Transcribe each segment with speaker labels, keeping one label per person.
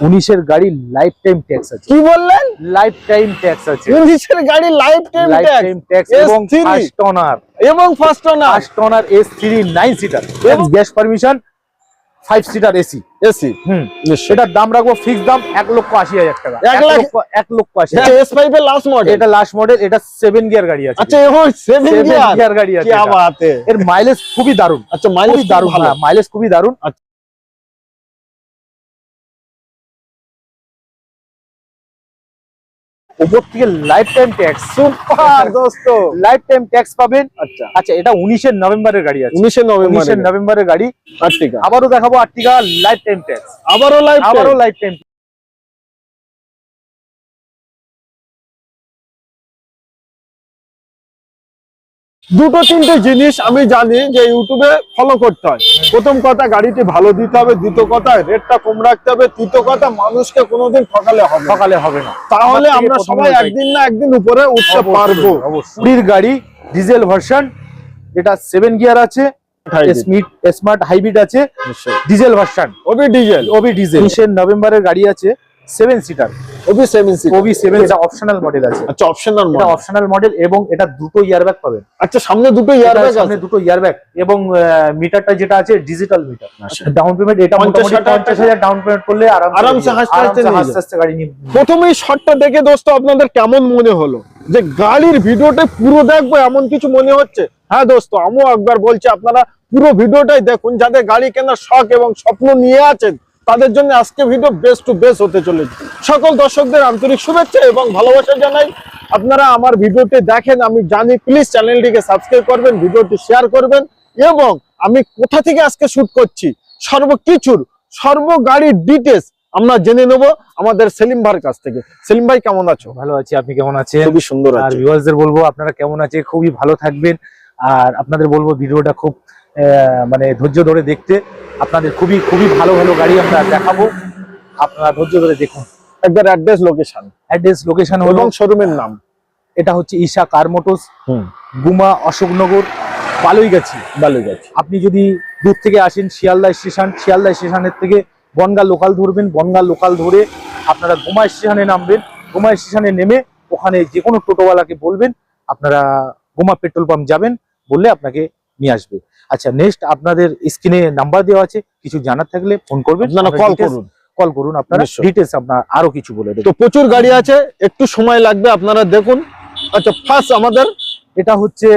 Speaker 1: উনিশের গাড়ি life time tax আছে।
Speaker 2: কি বললেন?
Speaker 1: লাইফ টাইম ট্যাক্স আছে।
Speaker 2: উনিশের গাড়ি লাইফ টাইম
Speaker 1: ট্যাক্স এবং ফার্স্ট ওনার
Speaker 2: এবং first
Speaker 1: owner first owner S three nine
Speaker 2: seater
Speaker 1: gas permission five seater AC
Speaker 2: AC
Speaker 1: হুম। এটার দাম রাখব ফিক্স দাম এক লক্ষ আশি হাজার টাকা।
Speaker 2: এক
Speaker 1: এক
Speaker 2: লাখ-
Speaker 1: লক্ষ এক লক্ষ আশি
Speaker 2: এস ফাইভ এর লাস্ট মডেল
Speaker 1: এটা লাস্ট মডেল এটা সেভেন গিয়ার গাড়ি আছে।
Speaker 2: আচ্ছা এবং সেভেন গিয়ার
Speaker 1: গাড়ি আছে। এর মাইলেজ খুবই দারুণ।
Speaker 2: আচ্ছা মাইলেজ
Speaker 1: দারুণ মাইলেজ খুবই দারুণ। উপর থেকে লাইফ টাইম ট্যাক্স
Speaker 2: সুপার দোস্ত।
Speaker 1: লাইফ টাইম ট্যাক্স পাবেন।
Speaker 2: আচ্ছা।
Speaker 1: আচ্ছা এটা উনিশের নভেম্বরের গাড়ি আছে।
Speaker 2: উনিশের নভেম্বর
Speaker 1: নভেম্বরের গাড়ি।
Speaker 2: আর্টিকা
Speaker 1: আবারও দেখাবো আর্টিকা লাইফ টাইম ট্যাক্স
Speaker 2: আবারও লাইফ
Speaker 1: আবারও লাইফ টাইম
Speaker 2: দুটো তিনটে জিনিস আমি জানি যে ইউটিউবে ফলো করতে হয়। প্রথম কথা গাড়িটি ভালো দিতে হবে। দ্বিতীয় কথা রেটটা কম রাখতে হবে। তৃতীয় কথা মানুষকে কোনোদিন ঠকালে হবে না।
Speaker 1: সকালে হবে না।
Speaker 2: তাহলে
Speaker 1: আমরা
Speaker 2: সবাই একদিন না একদিন উপরে উঠতে পারব।
Speaker 1: কুড়ির গাড়ি ডিজেল ভার্সন যেটা সেভেন গিয়ার আছে স্মার্ট হাইব্রিড আছে diesel version
Speaker 2: Obi diesel
Speaker 1: Obi diesel নভেম্বরের গাড়ি আছে সেভেন সিটার
Speaker 2: ওবি সেভেন
Speaker 1: ওবি সেভেন এটা অপশনাল মডেল আছে।
Speaker 2: আচ্ছা অপশনাল
Speaker 1: এটা অপশনাল মডেল এবং এটা দুটো ইয়ারব্যাগ পাবেন।
Speaker 2: আচ্ছা সামনে দুটো ইয়ার ব্যাগ
Speaker 1: সামনে দুটো ইয়ারব্যাগ এবং মিটারটা যেটা আছে ডিজিটাল মিটার
Speaker 2: আচ্ছা।
Speaker 1: ডাউন পেমেন্ট এটা মোটামুটি
Speaker 2: হাজার
Speaker 1: পঞ্চাশ হাজার ডাউন পেমেন্ট করলে আরামসে
Speaker 2: আরামসে হাসতে হাসতে নিয়ে
Speaker 1: হাসতে হাসতে গাড়ি নিয়ে
Speaker 2: প্রথমেই দেখে দোস্ত আপনাদের কেমন মনে হলো? যে গাড়ির ভিডিওটা পুরো দেখব এমন কিছু মনে হচ্ছে? হ্যাঁ দোস্ত আমিও একবার বলছি আপনারা পুরো ভিডিওটাই দেখুন যাদের গাড়ি কেনার শখ এবং স্বপ্ন নিয়ে আছেন। তাদের জন্য আজকে ভিডিও বেস্ট টু বেস্ট হতে চলেছে। সকল দর্শকদের আন্তরিক শুভেচ্ছা এবং ভালোবাসা জানাই। আপনারা আমার ভিডিওটি দেখেন আমি জানি। প্লিজ চ্যানেলটিকে সাবস্ক্রাইব করবেন ভিডিওটি শেয়ার করবেন এবং আমি কোথা থেকে আজকে শুট করছি? সর্বকিছুর সর্ব গাড়ির ডিটেলস আমরা জেনে নেব আমাদের সেলিম ভাইয়ের কাছ থেকে। সেলিম ভাই কেমন আছো?
Speaker 1: ভালো আছি আপনি কেমন আছেন?
Speaker 2: খুবই সুন্দর
Speaker 1: আর ভিউয়ার্সদের বলব আপনারা কেমন আছে খুবই ভালো থাকবেন। আর আপনাদের বলব ভিডিওটা খুব মানে ধৈর্য ধরে দেখতে আপনাদের খুবই খুবই ভালো ভালো গাড়ি আমরা দেখাবো। আপনারা ধৈর্য ধরে দেখুন।
Speaker 2: একবার অ্যাড্রেস লোকেশন
Speaker 1: অ্যাড্রেস লোকেশন হলো
Speaker 2: এবং শোরুমের নাম।
Speaker 1: এটা হচ্ছে ঈশা কার মোটরস গুমা অশোকনগর বালুইগাছি।
Speaker 2: বালুগাছি
Speaker 1: আপনি যদি দূর থেকে আসেন শিয়ালদা স্টেশন শিয়ালদা স্টেশনের থেকে বনগা লোকাল ধরবেন বনগা লোকাল ধরে আপনারা গুমা স্টেশনে নামবেন। গোমা স্টেশনে নেমে ওখানে যে কোনো টোটোওয়ালাকে বলবেন আপনারা গোমা পেট্রোল পাম্প যাবেন বললে আপনাকে নিয়ে আসবে। আচ্ছা নেক্সট আপনাদের স্ক্রিনে নাম্বার দেওয়া আছে কিছু জানার থাকলে ফোন করবেন।
Speaker 2: আপনারা কল করুন।
Speaker 1: কল করুন আপনারা ডিটেলস আপনার আরও কিছু বলে দেবেন
Speaker 2: তো প্রচুর গাড়ি আছে একটু সময় লাগবে আপনারা দেখুন। আচ্ছা ফার্স্ট আমাদের
Speaker 1: এটা হচ্ছে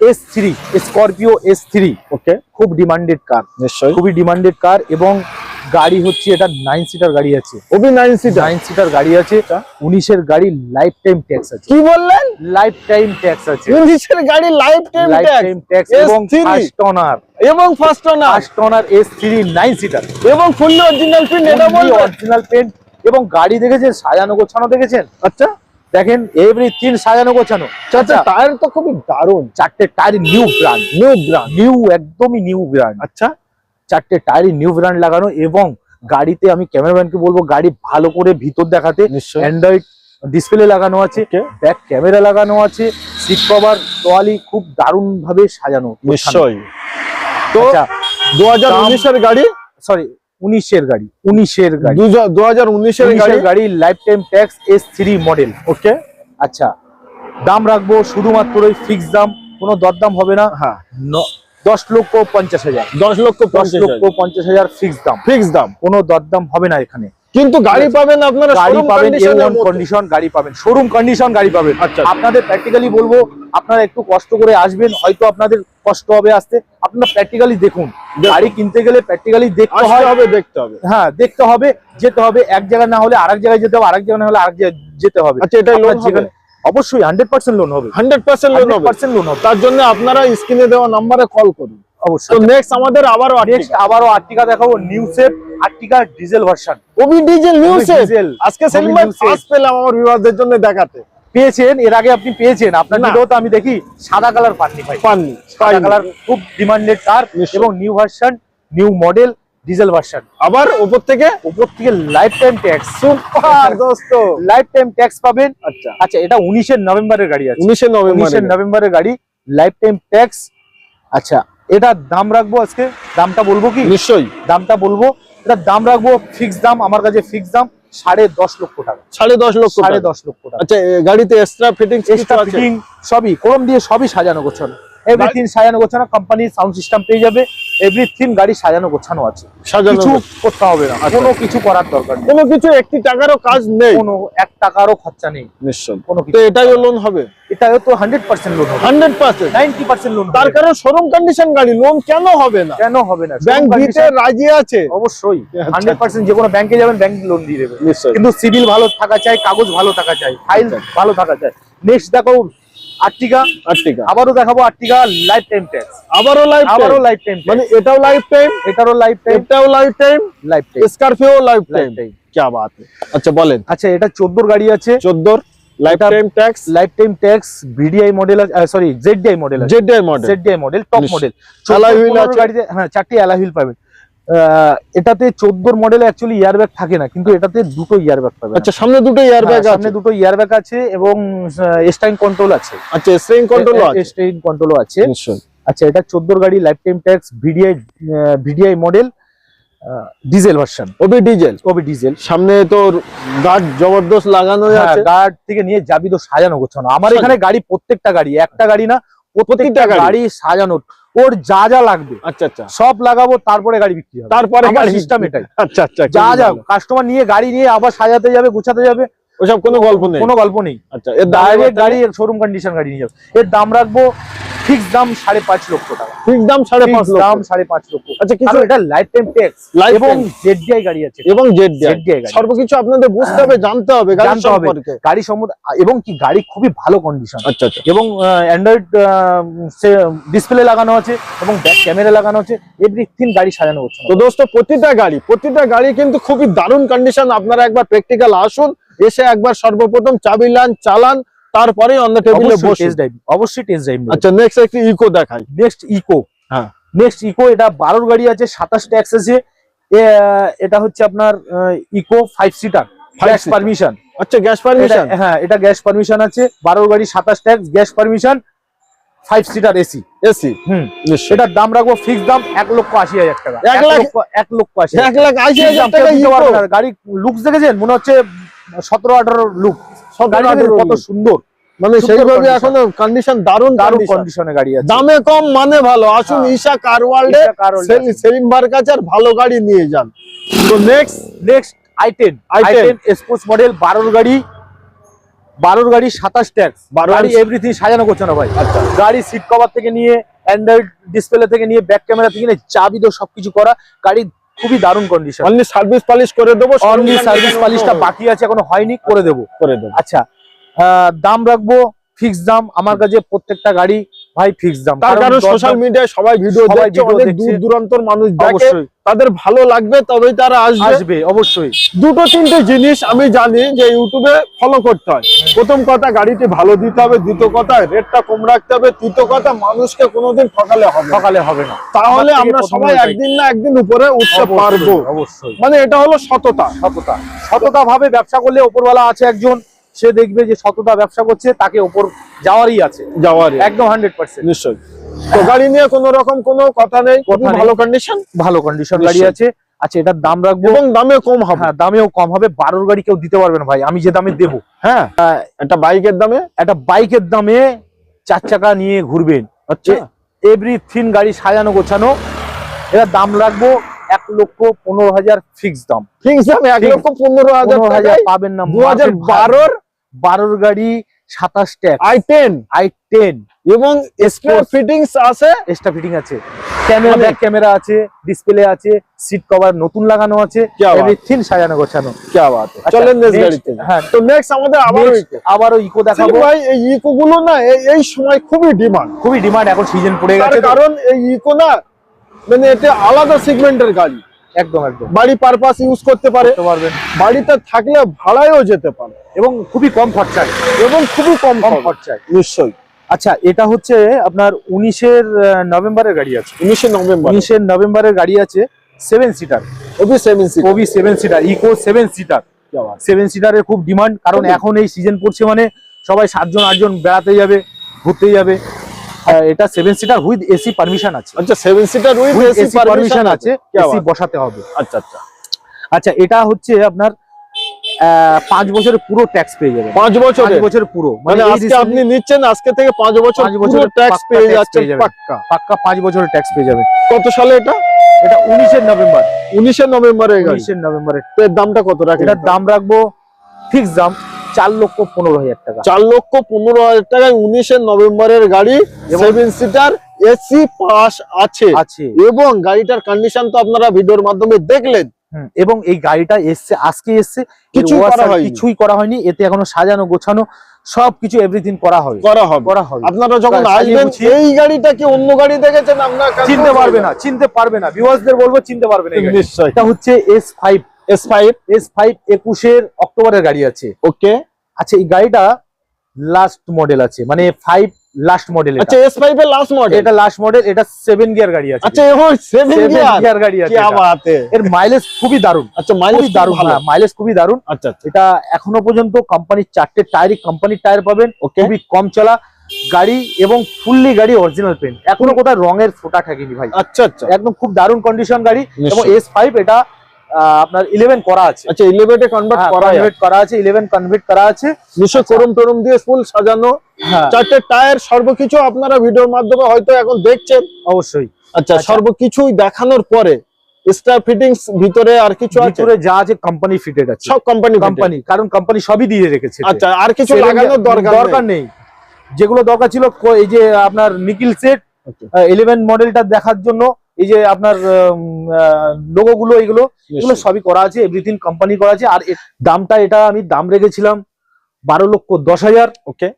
Speaker 1: S three Scorpio S three
Speaker 2: okay
Speaker 1: খুব ডিমান্ডেড কার
Speaker 2: নিশ্চয়ই।
Speaker 1: খুবই ডিমান্ডেড কার এবং গাড়ি হচ্ছে এটা নাইন সিটার গাড়ি আছে।
Speaker 2: Obi nine seater
Speaker 1: nine seater গাড়ি আছে উনিশের গাড়ি লাইফ টাইম ট্যাক্স আছে।
Speaker 2: কি বললেন?
Speaker 1: লাইফ টাইম ট্যাক্স আছে।
Speaker 2: উনিশের গাড়ি life
Speaker 1: time
Speaker 2: tax
Speaker 1: time tax
Speaker 2: S3
Speaker 1: এবং ফার্স্ট ওনার
Speaker 2: এবং first owner
Speaker 1: first owner S three nine seater
Speaker 2: এবং ফুললি অরিজিনাল পিন এটা বলবেন?
Speaker 1: অরিজিনাল পেন্ট এবং গাড়ি দেখেছেন সাজানো গোছানো দেখেছেন?
Speaker 2: আচ্ছা।
Speaker 1: দেখেন এভরিথিং সাজানো গোছানো।
Speaker 2: আচ্ছা টায়ার তো খুবই দারুণ।
Speaker 1: চারটে tyre new brand
Speaker 2: new brand
Speaker 1: new একদমই নিউ ব্র্যান্ড
Speaker 2: আচ্ছা।
Speaker 1: চারটে টায়ারই নিউ ব্র্যান্ড লাগানো এবং গাড়িতে আমি ক্যামেরাম্যানকে বলব গাড়ি ভালো করে ভিতর দেখাতে।
Speaker 2: নিশ্চয়ই।
Speaker 1: অ্যান্ড্রয়েড ডিসপ্লে লাগানো আছে. ব্যাক ক্যামেরা লাগানো আছে সিট কভার তোয়ালি খুব দারুণ ভাবে সাজানো।
Speaker 2: নিশ্চয়ই। তো
Speaker 1: আচ্ছা
Speaker 2: দু হাজার উনিশের গাড়ি?
Speaker 1: সরি উনিশের গাড়ি উনিশের গাড়ি।
Speaker 2: দু হাজার উনিশের গাড়ি?
Speaker 1: গাড়ি life time tax S three model
Speaker 2: okay
Speaker 1: আচ্ছা দাম রাখব শুধুমাত্র ওই ফিক্স দাম কোনো দরদাম হবে না।
Speaker 2: হ্যাঁ।
Speaker 1: দশ লক্ষ পঞ্চাশ হাজার।
Speaker 2: দশ লক্ষ
Speaker 1: দশ লক্ষ পঞ্চাশ হাজার। ফিক্স দাম।
Speaker 2: ফিক্স দাম।
Speaker 1: কোনো দরদাম হবে না এখানে।
Speaker 2: কিন্তু গাড়ি পাবেন আপনারা
Speaker 1: গাড়ি পাবেন। কন্ডিশন গাড়ি পাবেন। শোরুম কন্ডিশন গাড়ি পাবেন।
Speaker 2: আচ্ছা
Speaker 1: আপনাদের প্র্যাকটিক্যালি বলব আপনারা একটু কষ্ট করে আসবেন হয়তো আপনাদের কষ্ট হবে আসতে। আপনারা প্র্যাকটিক্যালি দেখুন। গাড়ি কিনতে গেলে প্র্যাকটিক্যালি দেখতে
Speaker 2: হবে দেখতে হবে।
Speaker 1: হ্যাঁ দেখতে হবে যেতে হবে। এক জায়গায় না হলে আরেক জায়গায় যেতে হবে আরেক জায়গায় না হলে আরেক জায়গায় যেতে হবে।
Speaker 2: আচ্ছা এটা লোন
Speaker 1: যেখানে অবশ্যই হান্ড্রেড পার্সেন্ট লোন হবে।
Speaker 2: হান্ড্রেড পার্সেন্ট লোন হবে।
Speaker 1: পার্সেন্ট লোন হবে।
Speaker 2: তার জন্য আপনারা স্ক্রিনে দেওয়া নাম্বারে কল করুন। তো নেক্সট আমাদের আবারও
Speaker 1: নেক্সট আবারও আর্টিকা দেখাবো new Ertiga diesel version
Speaker 2: Obi diesel news
Speaker 1: diesel
Speaker 2: আজকে সেলিম ভাই ফার্স্ট পেলাম আমার বিবাহদের জন্য দেখাতে।
Speaker 1: পেয়েছেন এর আগে আপনি পেয়েছেন। আপনার
Speaker 2: না।
Speaker 1: ভিডিও তো আমি দেখি সাদা কালার পাননি ভাই।
Speaker 2: পাননি
Speaker 1: সাদা কালার খুব ডিমান্ডেড কার। এবং new version new model diesel version
Speaker 2: আবার উপর থেকে?
Speaker 1: উপর থেকে লাইফ টাইম ট্যাক্স
Speaker 2: সুপার দোস্ত।
Speaker 1: লাইফ টাইম ট্যাক্স পাবেন।
Speaker 2: আচ্ছা।
Speaker 1: আচ্ছা এটা উনিশের নভেম্বরের গাড়ি আছে।
Speaker 2: উনিশে নভেম্বর
Speaker 1: উনিশের নভেম্বরের গাড়ি লাইফ টাইম ট্যাক্স আচ্ছা এটা দাম রাখব আজকে? দামটা বলব কি?
Speaker 2: নিশ্চয়ই।
Speaker 1: দামটা বলব। এটা দাম রাখব ফিক্স দাম আমার কাছে ফিক্স দাম সাড়ে দশ লক্ষ টাকা।
Speaker 2: সাড়ে দশ লক্ষ
Speaker 1: সাড়ে দশ লক্ষ টাকা।
Speaker 2: আচ্ছা গাড়িতে এক্সট্রা
Speaker 1: এক্সট্রা ফিটিং সবই কোরম দিয়ে সবই সাজানো গোছানো। এভরিথিং সাজানো গোছানো কোম্পানির সাউন্ড সিস্টেম পেয়ে যাবে এভরিথিং গাড়ি সাজানো গোছানো আছে। কিছু করতে হবে না
Speaker 2: আচ্ছা।
Speaker 1: কোনো কিছু করার দরকার নেই।
Speaker 2: কোনো কিছু একটি টাকারও কাজ নেই।
Speaker 1: কোনো এক টাকারও খরচা নেই।
Speaker 2: নিশ্চয়
Speaker 1: কোনো
Speaker 2: তো
Speaker 1: কিছু।
Speaker 2: এটাইও লোন হবে?
Speaker 1: এটা তো হান্ড্রেড পার্সেন্ট লোন হবে।
Speaker 2: Hundred percent
Speaker 1: ninety percent loan
Speaker 2: তার কারণ শোরুম কন্ডিশন গাড়ি লোন কেন হবে না?
Speaker 1: কেন হবে না?
Speaker 2: ব্যাংক দিতে রাজি আছে?
Speaker 1: অবশ্যই।
Speaker 2: আচ্ছা।
Speaker 1: হান্ড্রেড পার্সেন্ট যে কোনো ব্যাংকে যাবেন ব্যাংক লোন দিয়ে দেবে। কিন্তু সিভিল ভালো থাকা চাই কাগজ ভালো থাকা চাই ফাইল
Speaker 2: আচ্ছা।
Speaker 1: ভালো থাকা চাই। নেক্সট দেখো আর্টিকা
Speaker 2: আটটিকা।
Speaker 1: আবারও দেখাবো আর্টিকা লাইফ টাইম ট্যাক্স
Speaker 2: আবারও লাইফ
Speaker 1: আবারও লাইফ টাইম
Speaker 2: মানে এটাও লাইফ টাইম
Speaker 1: এটারও লাইফ টাইম
Speaker 2: এটাও
Speaker 1: life
Speaker 2: time life time
Speaker 1: Scorpio life
Speaker 2: time কি বাত। আচ্ছা বলেন।
Speaker 1: আচ্ছা এটা 14 গাড়ি আছে।
Speaker 2: 14 life
Speaker 1: time tax life time tax VDI model sorry ZDI
Speaker 2: model ZDI
Speaker 1: model ZDI model
Speaker 2: top
Speaker 1: model
Speaker 2: চালা হুইল আছে।
Speaker 1: হ্যাঁ চারটি অ্যালা হুইল পাবেন। এটাতে চোদ্দোর মডেলে অ্যাকচুয়ালি ইয়ারব্যাগ থাকে না কিন্তু এটাতে দুটো ইয়ারব্যাগ পাবেন
Speaker 2: আচ্ছা সামনে দুটো এয়ার ব্যাগ
Speaker 1: হ্যাঁ, সামনে দুটো ইয়ারব্যাগ আছে এবং স্টাইন কন্ট্রোল আছে।
Speaker 2: আচ্ছা স্ট্রিং কন্ট্রোল আছে।
Speaker 1: স্টাইন কন্ট্রোলও আছে। আচ্ছা এটা চোদ্দোর গাড়ি life time tax VDI VDI model diesel version
Speaker 2: Obi diesel.
Speaker 1: কবি ডিজেল।
Speaker 2: সামনে তোর গার্ড জবরদস্ত লাগানো আছে।
Speaker 1: গার্ড থেকে নিয়ে যাবি তো সাজানো গোছানো। আমার এখানে গাড়ি প্রত্যেকটা গাড়ি একটা গাড়ি না প্রত্যেকটা।
Speaker 2: গাড়ি?
Speaker 1: সাজানো ওর যা যা লাগবে।
Speaker 2: আচ্ছা আচ্ছা।
Speaker 1: সব লাগাবো তারপরে গাড়ি বিক্রি হবে।
Speaker 2: তারপরে গাড়ি
Speaker 1: সিস্টেম এটাই।
Speaker 2: আচ্ছা আচ্ছা
Speaker 1: যা যা কাস্টমার নিয়ে গাড়ি নিয়ে আবার সাজাতে যাবে গুছাতে যাবে।
Speaker 2: ওসব কোনো গল্প নেই?
Speaker 1: কোনো গল্প নেই।
Speaker 2: আচ্ছা এর
Speaker 1: ডাইরেক্ট গাড়ি শোরুম কন্ডিশন গাড়ি নিয়ে যাবে। এর দাম রাখব ফিক্স দাম সাড়ে পাঁচ লক্ষ টাকা।
Speaker 2: ঠিক দাম সাড়ে পাঁচ লক্ষ।
Speaker 1: দাম সাড়ে পাঁচ লক্ষ।
Speaker 2: আচ্ছা কিছু
Speaker 1: এটা লাইফ টাইম ট্যাক্স এবং জেডডিআই গাড়ি আছে।
Speaker 2: এবং জেড
Speaker 1: ZDI গাড়ি।
Speaker 2: সর্বকিছু আপনাদের বুঝতে হবে জানতে হবে গাড়ি
Speaker 1: জানতে হবে।
Speaker 2: সম্পর্কে।
Speaker 1: গাড়ি সম্বন্ধে এবং কি গাড়ি খুবই ভালো কন্ডিশন
Speaker 2: আচ্ছা আচ্ছা।
Speaker 1: এবং অ্যান্ড্রয়েড ডিসপ্লে লাগানো আছে এবং ব্যাক ক্যামেরা লাগানো আছে। এভরিথিং গাড়ি সাজানো হচ্ছে।
Speaker 2: তো দোস্ত প্রতিটা গাড়ি প্রতিটা গাড়ি কিন্তু খুবই দারুণ কন্ডিশন আপনারা একবার প্র্যাকটিক্যাল আসুন এসে একবার সর্বপ্রথম চাবি লান চালান। তারপরে অন্য টেবিলে
Speaker 1: অবশ্যই টেস্ট ড্রাইভ অবশ্যই টেস্ট ড্রাইভ
Speaker 2: আচ্ছা নেক্সট একটি ইকো দেখাই।
Speaker 1: নেক্সট ইকো
Speaker 2: হ্যাঁ।
Speaker 1: নেক্সট ইকো এটা বারোর গাড়ি আছে সাতাশ ট্যাক্স আছে এটা হচ্ছে আপনার Eeco
Speaker 2: five seater
Speaker 1: gas permission
Speaker 2: আচ্ছা গ্যাস পারমিশন
Speaker 1: হ্যাঁ এটা গ্যাস পারমিশন আছে বারোর গাড়ি সাতাশ tax gas permission five seater AC
Speaker 2: AC
Speaker 1: হুম। এটার দাম রাখব ফিক্স দাম এক লক্ষ আশি হাজার টাকা।
Speaker 2: এক
Speaker 1: লক্ষ এক লক্ষ আশি
Speaker 2: এক লাখ আশি হাজার টাকা।
Speaker 1: গাড়ি লুকস দেখেছেন? মনে হচ্ছে সতেরো আঠারো লুক কত সুন্দর।
Speaker 2: মানে সেইভাবে। এখনও কন্ডিশন দারুণ
Speaker 1: দারুণ
Speaker 2: condition।
Speaker 1: কন্ডিশনে গাড়ি আছে।
Speaker 2: দামে কম মানে ভালো। আসুন
Speaker 1: হ্যাঁ।
Speaker 2: ঈশা কার ওয়ার্ল্ডে। সেলিম কাছে আর ভালো গাড়ি নিয়ে যান। তো
Speaker 1: next next i ten
Speaker 2: i
Speaker 1: ten sports model বারোর গাড়ি। বারোর গাড়ি সাতাশ ট্যাক্স
Speaker 2: 12
Speaker 1: গাড়ি এভরিথিং সাজানো করছে না ভাই।
Speaker 2: আচ্ছা।
Speaker 1: গাড়ি সিট কভার থেকে নিয়ে অ্যান্ড্রয়েড ডিসপ্লে থেকে নিয়ে ব্যাক ক্যামেরা থেকে নিয়ে চাবি তো সবকিছু করা। গাড়ি খুবই দারুণ কন্ডিশন
Speaker 2: অনলি সার্ভিস পলিশ করে দেবো
Speaker 1: অনলি সার্ভিস পলিশটা বাকি আছে এখনও হয়নি করে দেবো।
Speaker 2: করে দেবো।
Speaker 1: আচ্ছা দাম রাখব ফিক্স দাম আমার কাছে প্রত্যেকটা গাড়ি ভাই ফিক্স দাম।
Speaker 2: তার কারণ সোশ্যাল মিডিয়ায় সবাই ভিডিও দেখছে অনেক দূর দূরান্তর মানুষ দেখে। তাদের ভালো লাগবে তবেই তারা আসবে।
Speaker 1: আসবে অবশ্যই।
Speaker 2: দুটো তিনটে জিনিস আমি জানি যে ইউটিউবে ফলো করতে হয়। প্রথম কথা গাড়িটি ভালো দিতে হবে। দ্বিতীয় কথা রেটটা কম রাখতে হবে। তৃতীয় কথা মানুষকে কোনোদিন ঠকালে হবে না।
Speaker 1: সকালে হবে না।
Speaker 2: তাহলে
Speaker 1: আমরা
Speaker 2: সবাই একদিন না একদিন উপরে উঠতে পারব।
Speaker 1: অবশ্যই।
Speaker 2: মানে এটা হলো সততা।
Speaker 1: সততা। সততা ভাবে ব্যবসা করলে ওপরওয়ালা আছে একজন। সে দেখবে যে সততা ব্যবসা করছে তাকে ওপর যাওয়ারই আছে।
Speaker 2: যাওয়ার
Speaker 1: একদম হান্ড্রেড পার্সেন্ট
Speaker 2: নিশ্চয় তো গাড়ি নিয়ে কোনো রকম কোনো কথা নেই। ভালো কন্ডিশন
Speaker 1: ভালো কন্ডিশন গাড়ি আছে। আচ্ছা এটার দাম রাখব?
Speaker 2: এবং দামে কম হবে।
Speaker 1: হ্যাঁ দামেও কম হবে। বারোর গাড়ি কেউ দিতে পারবে না ভাই। আমি যে দামে দেবো।
Speaker 2: হ্যাঁ একটা বাইকের দামে?
Speaker 1: একটা বাইকের দামে চার চাকা নিয়ে ঘুরবেন।
Speaker 2: আচ্ছা।
Speaker 1: এভরিথিং গাড়ি সাজানো গোছানো। এটা দাম রাখব এক লক্ষ পনেরো হাজার ফিক্স দাম।
Speaker 2: ফিক্স দাম এক লক্ষ পনেরো হাজার
Speaker 1: পাবেন না।
Speaker 2: দু হাজার বারোর
Speaker 1: বারোর গাড়ি সাতাশ ট্যাপ
Speaker 2: আই টেন
Speaker 1: আই টেন
Speaker 2: এবং ফিটিংস আছে?
Speaker 1: এক্সট্রা ফিটিং আছে। ক্যামেরা ব্যাক ক্যামেরা আছে ডিসপ্লে আছে সিট কভার নতুন লাগানো আছে এভরিথিং সাজানো গোছানো। আচ্ছা,
Speaker 2: চলেন নেক্সট গাড়িতে।
Speaker 1: হ্যাঁ।
Speaker 2: তো নেক্সট আমাদের আবার
Speaker 1: আবার ইকো
Speaker 2: দেখাবো। ভাই এই ইকো গুলো না এই সময় খুবই ডিমান্ড
Speaker 1: খুবই ডিমান্ড এখন সিজন পড়ে গেছে
Speaker 2: কারণ এই ইকো না মানে এটা আলাদা সেগমেন্টের গাড়ি।
Speaker 1: একদম একদম।
Speaker 2: বাড়ি পারপাস ইউজ করতে পারে।
Speaker 1: পারবেন
Speaker 2: বাড়িতে থাকলে ভাড়ায়ও যেতে পারে।
Speaker 1: এবং খুবই কম খরচায়।
Speaker 2: এবং খুবই কম
Speaker 1: কম
Speaker 2: খরচ
Speaker 1: খরচায়।
Speaker 2: নিশ্চয়ই।
Speaker 1: আচ্ছা এটা হচ্ছে আপনার উনিশের নভেম্বরের গাড়ি আছে।
Speaker 2: উনিশে নভেম্বর।
Speaker 1: উনিশের নভেম্বরের গাড়ি আছে seven seater
Speaker 2: Obi seven seat
Speaker 1: কবি seven seater Eeco seven seater seven সিটারের খুব ডিমান্ড কারণ এখন এই সিজন পড়ছে মানে সবাই সাতজন আটজন বেড়াতে যাবে ঘুরতে যাবে। এটা 7 সিটার উইথ এসি পারমিশন আছে।
Speaker 2: আচ্ছা 7 সিটার উইথ এসি
Speaker 1: পারমিশন আছে। এসি বসাতে হবে।
Speaker 2: আচ্ছা আচ্ছা।
Speaker 1: আচ্ছা এটা হচ্ছে আপনার পাঁচ বছরের পুরো ট্যাক্স পেয়ে যাবেন।
Speaker 2: পাঁচ বছর
Speaker 1: বছর পুরো।
Speaker 2: মানে,
Speaker 1: মানে
Speaker 2: আজকে আপনি নিচ্ছেন আজকে থেকে পাঁচ বছর
Speaker 1: বছরের
Speaker 2: ট্যাক্স পেয়ে যাচ্ছেন পাক্কা।
Speaker 1: পাক্কা পাঁচ বছরের ট্যাক্স পেয়ে যাবে
Speaker 2: কত সালে এটা?
Speaker 1: এটা উনিশের নভেম্বর। উনিশের নভেম্বরে
Speaker 2: উনিশের নভেম্বরে। দামটা কত রাখেন?
Speaker 1: এটার দাম রাখব ফিক্স দাম। চার লক্ষ পনেরো হাজার টাকা।
Speaker 2: চার লক্ষ পনেরো হাজার টাকায় উনিশে নভেম্বরের গাড়ি সেভেন সিটার এসি পাস আছে।
Speaker 1: আছে।
Speaker 2: এবং গাড়িটার কন্ডিশন তো আপনারা ভিডিওর মাধ্যমে দেখলেন।
Speaker 1: এবং এই গাড়িটা এসছে আজকে এসছে। এর
Speaker 2: কিছুই করা হয়নি।
Speaker 1: কিছুই করা হয়নি এতে এখনও সাজানো গোছানো সবকিছু এভরিথিং করা হবে
Speaker 2: করা হবে।
Speaker 1: করা হবে
Speaker 2: আপনারা যখন আসবেন এই গাড়িটা কি অন্য গাড়ি দেখেছেন? আপনার
Speaker 1: চিনতে পারবে না। চিনতে পারবে না। ভিউয়ার্সদের বলব চিনতে পারবে না।
Speaker 2: নিশ্চয়ই।
Speaker 1: এটা হচ্ছে S five
Speaker 2: S five
Speaker 1: S five একুশের অক্টোবরের গাড়ি আছে।
Speaker 2: ওকে
Speaker 1: আচ্ছা এই গাড়িটা লাস্ট মডেল আছে মানে ফাইভ লাস্ট মডেল
Speaker 2: আচ্ছা এস ফাইভ এর লাস্ট মডেল
Speaker 1: এটা লাস্ট মডেল এটা সেভেন গিয়ার গাড়ি আছে।
Speaker 2: আচ্ছা এখন সেভেন গিয়ার
Speaker 1: গাড়ি আছে
Speaker 2: কি
Speaker 1: এটা।
Speaker 2: है
Speaker 1: এর মাইলেজ খুবই দারুণ।
Speaker 2: আচ্ছা মাইলেজ
Speaker 1: খুবই দারুণ
Speaker 2: ভালো।
Speaker 1: মাইলেজ খুবই দারুণ।
Speaker 2: আচ্ছা আচ্ছা।
Speaker 1: এটা এখনও পর্যন্ত কোম্পানির চারটে টায়ারই কোম্পানির টায়ার পাবেন। খুবই কম চলা গাড়ি এবং ফুললি গাড়ি অরিজিনাল পেন এখনও কোথাও রঙের ফোটা থাকেনি ভাই।
Speaker 2: আচ্ছা আচ্ছা।
Speaker 1: একদম খুব দারুণ কন্ডিশন গাড়ি। এবং এস ফাইভ এটা আপনার ইলেভেন করা আছে।
Speaker 2: আচ্ছা ইলেভেটে কনভার্ট করা
Speaker 1: কনভার্ট করা আছে ইলেভেন কনভার্ট করা আছে।
Speaker 2: নিশ্চয়। করুম টরুম দিয়ে ফুল সাজানো।
Speaker 1: হ্যাঁ।
Speaker 2: চারটে টায়ার সর্বকিছু আপনারা ভিডিওর মাধ্যমে হয়তো এখন দেখছেন।
Speaker 1: অবশ্যই।
Speaker 2: আচ্ছা
Speaker 1: আচ্ছা।
Speaker 2: সর্বকিছুই দেখানোর পরে স্টার ফিটিংস ভিতরে আর কিছু আছে?
Speaker 1: ভিতরে যা আছে কোম্পানি ফিটেড আছে।
Speaker 2: সব কোম্পানি
Speaker 1: কোম্পানি কারণ কোম্পানি সবই দিয়ে রেখেছে।
Speaker 2: আচ্ছা আর কিছু লাগানোর দরকার
Speaker 1: দরকার নেই। যেগুলো দরকার ছিল এই যে আপনার নিকিল সেট ইলেভেন মডেলটা দেখার জন্য এই যে আপনার লোগো গুলো এগুলো এগুলো সবই করা আছে এভরিথিং কোম্পানি করা আছে আর দামটা এটা আমি দাম রেখেছিলাম বারো লক্ষ দশ হাজার
Speaker 2: ওকে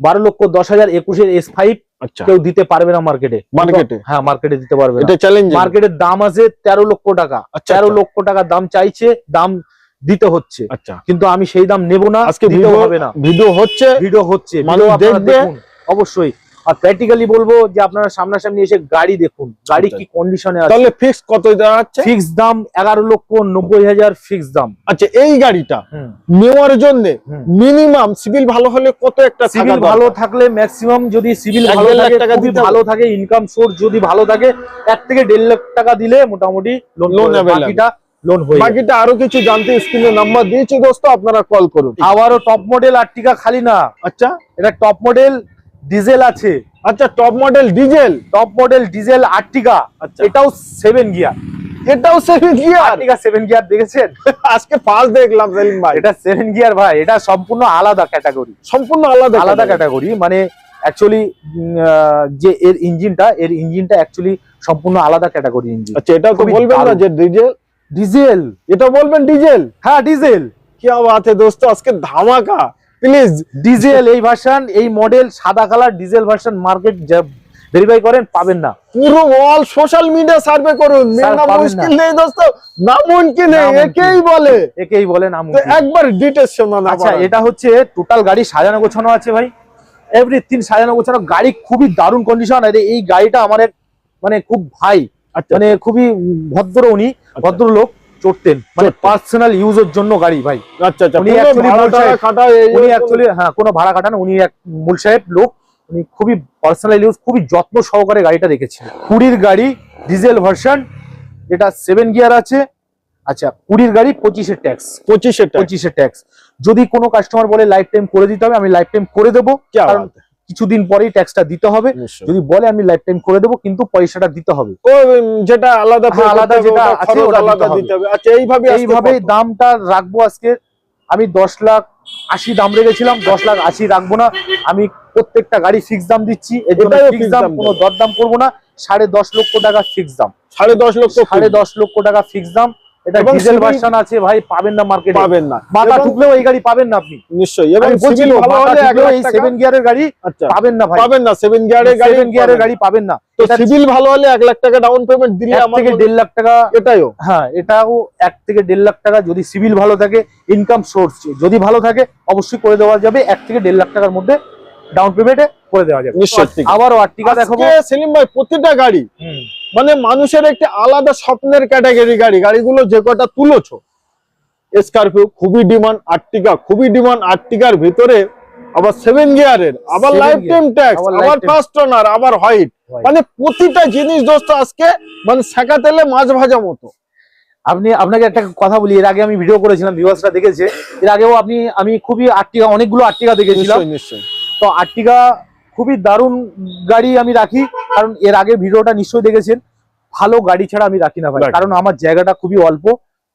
Speaker 1: বারো লক্ষ দশ হাজার একুশের এস ফাইভ
Speaker 2: আচ্ছা।
Speaker 1: কেউ দিতে পারবে না মার্কেটে
Speaker 2: মার্কেটে
Speaker 1: হ্যাঁ মার্কেটে দিতে পারবে না।
Speaker 2: এটা চ্যালেঞ্জ
Speaker 1: মার্কেটের দাম আছে তেরো লক্ষ টাকা।
Speaker 2: আচ্ছা,
Speaker 1: তেরো
Speaker 2: আচ্ছা।
Speaker 1: লক্ষ টাকা দাম চাইছে দাম দিতে হচ্ছে।
Speaker 2: আচ্ছা।
Speaker 1: কিন্তু আমি সেই দাম নেব না
Speaker 2: আজকে ভিডিও
Speaker 1: হবে না।
Speaker 2: ভিডিও হচ্ছে
Speaker 1: ভিডিও হচ্ছে।
Speaker 2: মানুষ দেখবে।
Speaker 1: অবশ্যই। আর প্র্যাকটিক্যালি বলব যে আপনারা সামনাসামনি এসে গাড়ি দেখুন। গাড়ি। কি কন্ডিশনে আছে?
Speaker 2: তাহলে ফিক্স কত দাঁড়াচ্ছে?
Speaker 1: ফিক্স দাম এগারো লক্ষ নব্বই হাজার ফিক্স দাম।
Speaker 2: আচ্ছা এই গাড়িটা নেওয়ার জন্য মিনিমাম সিভিল ভালো হলে কত একটা
Speaker 1: সিভিল ভালো থাকলে ম্যাক্সিমাম যদি সিভিল ভালো থাকে
Speaker 2: টাকা
Speaker 1: খুবই
Speaker 2: দিতে
Speaker 1: ভালো থাকে ইনকাম সোর্স যদি ভালো থাকে এক থেকে দেড় লাখ টাকা দিলে মোটামুটি লোন। বাকিটা লোন হয়ে।
Speaker 2: বাকিটা আরও কিছু জানতে স্ক্রিনে নাম্বার দিয়েছি দোস্ত আপনারা কল করুন।
Speaker 1: আবারও টপ মডেল আর টিকা খালি না।
Speaker 2: আচ্ছা।
Speaker 1: এটা টপ মডেল ডিজেল আছে।
Speaker 2: আচ্ছা top model diesel
Speaker 1: top model diesel Ertiga
Speaker 2: আচ্ছা।
Speaker 1: এটাও সেভেন গিয়ার
Speaker 2: এটাও seven gear
Speaker 1: Ertiga seven gear দেখেছেন?
Speaker 2: আজকে ফার্স্ট দেখলাম সেলিম ভাই।
Speaker 1: এটা সেভেন গিয়ার ভাই এটা সম্পূর্ণ আলাদা ক্যাটাগরি
Speaker 2: সম্পূর্ণ আলাদা
Speaker 1: আলাদা ক্যাটাগরি মানে অ্যাকচুয়ালি যে এর ইঞ্জিনটা এর ইঞ্জিনটা অ্যাকচুয়ালি সম্পূর্ণ আলাদা ক্যাটাগরি ইঞ্জিন
Speaker 2: আচ্ছা এটাও তো বলবেন না যে ডিজেল
Speaker 1: ডিজেল
Speaker 2: এটা বলবেন ডিজেল
Speaker 1: হ্যাঁ ডিজেল
Speaker 2: কি বাত है দোস্ত আজকে ধামাকা। প্লিজ
Speaker 1: ডিজেল এই ভার্সন এই মডেল সাদা colour diesel version market verify করেন পাবেন না।
Speaker 2: পুরো অল সোশ্যাল মিডিয়া সার্ভে করুন।
Speaker 1: Sir,
Speaker 2: মুশকিল নেই দোস্ত। না মুমকিন নেই একেই বলে।
Speaker 1: একেই
Speaker 2: তো
Speaker 1: আমুকি।
Speaker 2: একবার ডিটেলস শোনা না
Speaker 1: আচ্ছা এটা হচ্ছে টোটাল গাড়ি সাজানো গোছানো আছে ভাই। এভরিথিং সাজানো গোছানো গাড়ি খুবই দারুণ কন্ডিশন আর এই গাড়িটা আমার মানে খুব ভাই।
Speaker 2: আচ্ছা।
Speaker 1: মানে খুবই ভদ্র উনি ভদ্রলোক। চড়তেন। মানে। পার্সোনাল ইউজের জন্য গাড়ি ভাই।
Speaker 2: আচ্ছা আচ্ছা।
Speaker 1: উনি অ্যাকচুয়ালি হ্যাঁ কোনো ভাড়া কাটান উনি এক মূল সাহেব লোক। উনি খুবই পার্সোনাল ইউজ খুবই যত্ন সহকারে গাড়িটা রেখেছিলেন। কুড়ির গাড়ি ডিজেল ভার্সন এটা সেভেন গিয়ার আছে। আচ্ছা কুড়ির গাড়ি পঁচিশের ট্যাক্স
Speaker 2: পঁচিশে টাকা
Speaker 1: পঁচিশের ট্যাক্স যদি কোনো কাস্টমার বলে লাইফ টাইম করে দিতে হবে আমি লাইফ টাইম করে দেবো। কারণ? কিছুদিন পরেই ট্যাক্সটা দিতে হবে। যদি বলে আমি লাইফ টাইম করে দেবো কিন্তু পয়সাটা দিতে হবে।
Speaker 2: যেটা আলাদা
Speaker 1: হ্যাঁ, আলাদা যেটা আছে,
Speaker 2: আলাদা
Speaker 1: দিতে
Speaker 2: হবে। আচ্ছা এইভাবে
Speaker 1: এইভাবে দামটা রাখব আজকে। আমি দশ লাখ আশি দাম রেখেছিলাম দশ লাখ আশি রাখব না। আমি প্রত্যেকটা গাড়ি ফিক্স দাম দিচ্ছি এর জন্য
Speaker 2: এটাও
Speaker 1: ফিক্স দাম
Speaker 2: দাম
Speaker 1: কোনো দরদাম করব না। সাড়ে দশ লক্ষ টাকা ফিক্স দাম।
Speaker 2: সাড়ে দশ লক্ষ
Speaker 1: সাড়ে দশ লক্ষ টাকা ফিক্স দাম। এটা ডিজেল ভার্সন আছে ভাই পাবেন না মার্কেটে
Speaker 2: পাবেন না।
Speaker 1: মাথা
Speaker 2: এবং-
Speaker 1: ঠুকলেও এই গাড়ি পাবেন না আপনি।
Speaker 2: নিশ্চয়ই। এবং ভালো হলে
Speaker 1: এই গিয়ারের গাড়ি পাবেন না ভাই।
Speaker 2: পাবেন না সেভেন গিয়ারের গাড়ি
Speaker 1: সেভেন গিয়ারের গাড়ি পাবেন না।
Speaker 2: তো সিভিল ভালো হলে লাখ টাকা ডাউন পেমেন্ট দিলে আমার
Speaker 1: থেকে লাখ টাকা হ্যাঁ এটাও এক থেকে দেড় লাখ টাকা যদি সিভিল ভালো থাকে ইনকাম সোর্স যদি ভালো থাকে অবশ্যই করে দেওয়া যাবে এক থেকে দেড় লাখ টাকার মধ্যে ডাউন পেমেন্টে করে দেওয়া যাবে।
Speaker 2: নিশ্চয়ই।
Speaker 1: আবারও আর্টিকা দেখাবো।
Speaker 2: আজকে সেলিম ভাই প্রতিটা গাড়ি মানে মানুষের একটি আলাদা স্বপ্নের ক্যাটাগরি গাড়ি গাড়িগুলো যে কটা তুলেছো স্করপিও খুবই ডিমান্ড আর্টিকা খুবই ডিমান্ড আর্টিকার ভিতরে আবার সেভেন গিয়ারের আবার লাইফ টাইম ট্যাক্স
Speaker 1: আবার
Speaker 2: ফাস্ট ওনার আবার হোয়াইট মানে প্রতিটা জিনিস দোস্ত আজকে মানে শাখা তেলে মাছ ভাজা মতো।
Speaker 1: আপনি আপনাকে একটা কথা বলি এর আগে আমি ভিডিও করেছিলাম ভিউয়ার্সরা দেখেছে এর আগেও আপনি আমি খুবই আর্টিকা অনেকগুলো আর্টিকা দেখেছিলাম।
Speaker 2: নিশ্চয়ই।
Speaker 1: তো আর্টিকা খুবই দারুণ গাড়ি আমি রাখি কারণ এর আগে ভিডিওটা নিশ্চয়ই দেখেছেন ভালো গাড়ি ছাড়া আমি রাখি না ভাই। কারণ আমার জায়গাটা খুবই অল্প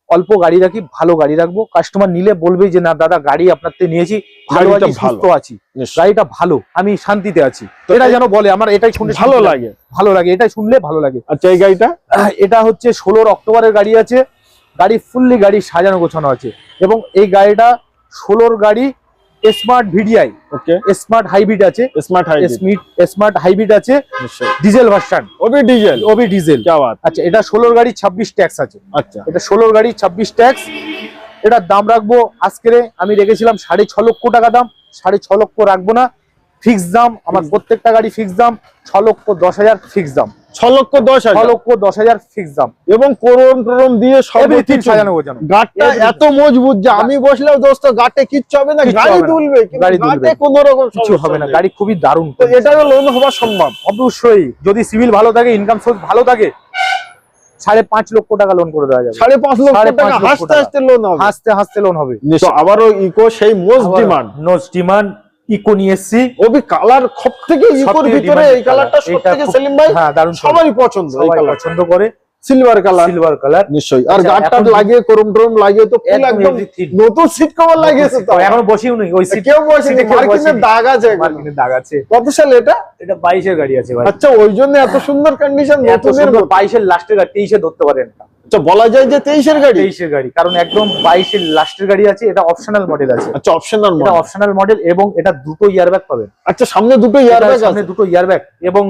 Speaker 1: অল্প গাড়ি রাখি ভালো গাড়ি রাখব। কাস্টমার নিলে বলবে যে না দাদা গাড়ি আপনার থেকে নিয়েছি ভালো। সুস্থ আছি। গাড়িটা ভালো আমি শান্তিতে আছি। এটা যেন বলে আমার এটাই শুনে
Speaker 2: ভালো লাগে।
Speaker 1: ভালো লাগে এটাই শুনলে ভালো লাগে।
Speaker 2: আচ্ছা এই গাড়িটা?
Speaker 1: এটা হচ্ছে ষোলোর অক্টোবরের গাড়ি আছে। গাড়ি ফুললি গাড়ি সাজানো গোছানো আছে। এবং এই গাড়িটা ষোলোর গাড়ি smart VDI
Speaker 2: okay
Speaker 1: smart hybrid আছে
Speaker 2: স্মার্ট হাইব্রিড
Speaker 1: স্মার্ট হাইব্রিড আছে diesel version
Speaker 2: Obi diesel
Speaker 1: Obi diesel আচ্ছা এটা 16 গাড়ি 26 ট্যাক্স আছে।
Speaker 2: আচ্ছা।
Speaker 1: এটা 16 গাড়ি 26 ট্যাক্স এটা দাম রাখব আজকে আমি রেখেছিলাম 6.5 লক্ষ টাকা দাম। 6.5 লক্ষ রাখব না। ফিক্স দাম আমার প্রত্যেকটা গাড়ি ফিক্স দাম। 6 লক্ষ 10 হাজার ফিক্স দাম।
Speaker 2: ছ লক্ষ দশ
Speaker 1: ছ
Speaker 2: হাজার।
Speaker 1: লক্ষ দশ হাজার ফিক্স দাম।
Speaker 2: এবং করোন টোরন দিয়ে সব
Speaker 1: এভরিথিং সাজানো গোছানো।
Speaker 2: গাটটা এত মজবুত যে আমি বসলেও দোস্ত গাটে কিচ্ছু হবে না গাড়ি তুলবে কিন্তু
Speaker 1: গাড়ি তুলবে।
Speaker 2: কোনো রকম
Speaker 1: কিছু হবে না গাড়ি খুবই দারুণ।
Speaker 2: তো এটাও লোন হওয়া সম্ভব।
Speaker 1: অবশ্যই। যদি সিভিল ভালো থাকে ইনকাম সোর্স ভালো থাকে সাড়ে পাঁচ লক্ষ টাকা লোন করে দেওয়া যাবে।
Speaker 2: সাড়ে পাঁচ লক্ষ
Speaker 1: সাড়ে পাঁচ
Speaker 2: টাকা হাসতে লোন হবে।
Speaker 1: হাসতে হাসতে লোন হবে।
Speaker 2: আবারও ইকো সেই মোস্ট ডিমান্ড
Speaker 1: নোজ ডিমান্ড ইকো নিয়ে এসছি।
Speaker 2: ওবি কালার সব থেকে ইকোর ভিতরে এই কালারটা সব থেকে সেলিম ভাই
Speaker 1: হ্যাঁ দারুণ
Speaker 2: সবারই পছন্দ এই কালার
Speaker 1: পছন্দ করে।
Speaker 2: সিলভার কালার
Speaker 1: সিলভার কালার
Speaker 2: নিশ্চয়ই। আর
Speaker 1: আচ্ছা,
Speaker 2: গাটটা লাগিয়ে করম টরম লাগিয়ে তো ফুল
Speaker 1: একদম
Speaker 2: নতুন সিট কভার লাগিয়েছে তো।
Speaker 1: এখন বসিও নি ওই সিট
Speaker 2: কেউ বসেনি। মার্কিনের দাগ আছে
Speaker 1: মার্কিনের দাগ আছে।
Speaker 2: কত সাল এটা?
Speaker 1: এটা বাইশের গাড়ি আছে ভাই।
Speaker 2: আচ্ছা ওই জন্য এত সুন্দর কন্ডিশন নতুনের
Speaker 1: সুন্দর
Speaker 2: মতো।
Speaker 1: বাইশের লাস্টের গাড়ি তেইশে ধরতে পারেন না।
Speaker 2: আচ্ছা বলা যায় যে তেইশের গাড়ি?
Speaker 1: তেইশের গাড়ি কারণ একদম বাইশের লাস্টের গাড়ি আছে এটা অপশনাল মডেল আছে।
Speaker 2: আচ্ছা অপশনাল
Speaker 1: এটা অপশনাল মডেল এবং এটা দুটো ইয়ারব্যাগ পাবেন।
Speaker 2: আচ্ছা সামনে দুটো ইয়ার
Speaker 1: এটার সামনে দুটো ইয়ারব্যাগ এবং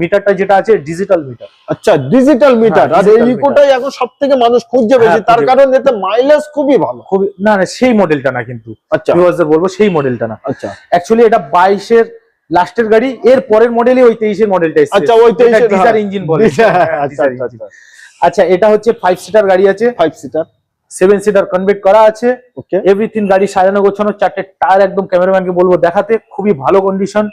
Speaker 1: মিটারটা যেটা আছে ডিজিটাল মিটার
Speaker 2: আচ্ছা ডিজিটাল মিটার
Speaker 1: হ্যাঁ,
Speaker 2: আর এই ইকোটাই এখন সব থেকে মানুষ খুঁজছে বেশি
Speaker 1: হ্যাঁ,
Speaker 2: তার কারণ এতে মাইলেজ খুবই ভালো।
Speaker 1: খুবই না না সেই মডেলটা না কিন্তু।
Speaker 2: আচ্ছা।
Speaker 1: বলব সেই মডেলটা না।
Speaker 2: আচ্ছা।
Speaker 1: অ্যাকচুয়ালি এটা বাইশের লাস্টের গাড়ি এর পরের মডেলই ওই তেইশের মডেলটা
Speaker 2: আচ্ছা ওই তেইশের
Speaker 1: ইঞ্জিন বলে।
Speaker 2: আচ্ছা
Speaker 1: হ্যাঁ,
Speaker 2: আচ্ছা। আচ্ছা
Speaker 1: আচ্ছা এটা হচ্ছে ফাইভ সিটার গাড়ি আছে।
Speaker 2: Five seater
Speaker 1: seven seater convert করা আছে।
Speaker 2: ওকে
Speaker 1: এভরিথিং গাড়ি সাজানো গোছানো চারটে টায়ার একদম ক্যামেরাম্যানকে বলব দেখাতে খুবই ভালো কন্ডিশন